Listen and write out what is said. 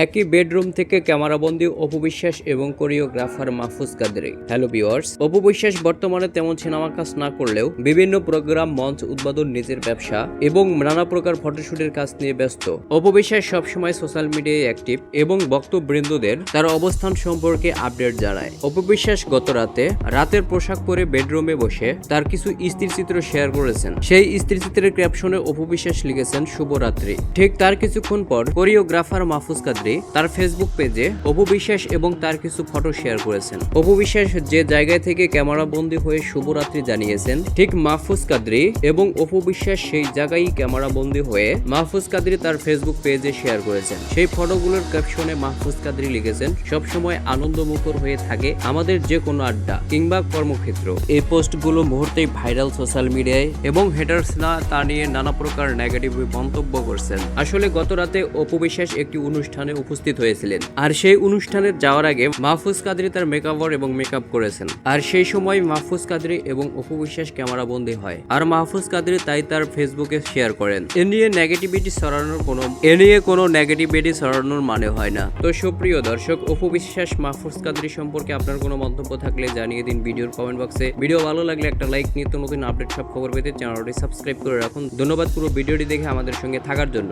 একই বেডরুম থেকে ক্যামেরাবন্দি, অপবিশ্বাস এবং choreographer Mahfuz Qadri. Hello viewers, অপবিশ্বাস বর্তমানে তেমন সিনেমা কাজ না করলেও বিভিন্ন প্রোগ্রাম, মঞ্চ উদ্বোধন, নিজের ব্যবসা এবং নানা প্রকার ফটোশুটের কাজ নিয়ে ব্যস্ত। অপবিশ্বাস সবসময় সোশ্যাল মিডিয়ায় অ্যাক্টিভ এবং বক্তবৃন্দদের তার অবস্থান সম্পর্কে আপডেট জানায়। অপবিশ্বাস গত রাতে রাতের পোশাক পরে বেডরুমে বসে তার কিছু স্থিরচিত্র শেয়ার করেছেন। সেই স্থিরচিত্রের ক্যাপশনে অপবিশ্বাস লিখেছেন, শুভরাত্রি। ঠিক তার কিছুক্ষণ পর কোরিওগ্রাফার মাহফুজ কাদরি তার ফেসবুক পেজে অপবিশ্বাস এবং তার কিছু ফটো শেয়ার করেছেন। অপবিশ্বাস যে জায়গায় থেকে ক্যামেরা বন্দী হয়ে শুভরাত্রি জানিয়েছেন, ঠিক মাহফুজ কাদরি এবং অপবিশ্বাস সেই জায়গায় ক্যামেরা বন্দী হয়ে মাহফুজ কাদরি তার ফেসবুক পেজে শেয়ার করেছেন। সেই ফটোগুলোর ক্যাপশনে মাহফুজ কাদরি লিখেছেন, সবসময় আনন্দমুখর হয়ে থাকে আমাদের যে কোনো আড্ডা কিংবা কর্মক্ষেত্র। এই পোস্টগুলো মুহূর্তেই ভাইরাল সোশ্যাল মিডিয়ায় এবং হেটার্সরা তা নিয়ে নানা প্রকার নেগেটিভ মন্তব্য করছেন। আসলে গত রাতে অপবিশ্বাস একটি অনুষ্ঠানে উপস্থিত হয়েছিলেন। আর সেই অনুষ্ঠানে যাওয়ার আগে মাহফুজ কাদরি তার মেকআভার এবং মেকআপ করেছেন। আর সেই সময় মাহফুজ কাদরি এবং অপবিশ্বাস ক্যামেরা বন্দী হয়। আর মাহফুজ কাদরি তাই তার ফেসবুকে শেয়ার করেন। এ নিয়ে নেগেটিভিটি ছড়ানোর কোনো এ নিয়ে কোনো নেগেটিভিটি ছড়ানোর মানে হয় না। তো সুপ্রিয় দর্শক, অপবিশ্বাস, মাহফুজ কাদরি সম্পর্কে আপনার কোনো মন্তব্য থাকলে জানিয়ে দিন ভিডিওর কমেন্ট বক্সে ভিডিও ভালো লাগলে একটা লাইক নিত্য নতুন আপডেট সব খবর পেতে চ্যানেলটি সাবস্ক্রাইব করে রাখুন। ধন্যবাদ পুরো ভিডিওটি দেখে আমাদের সঙ্গে থাকার জন্য।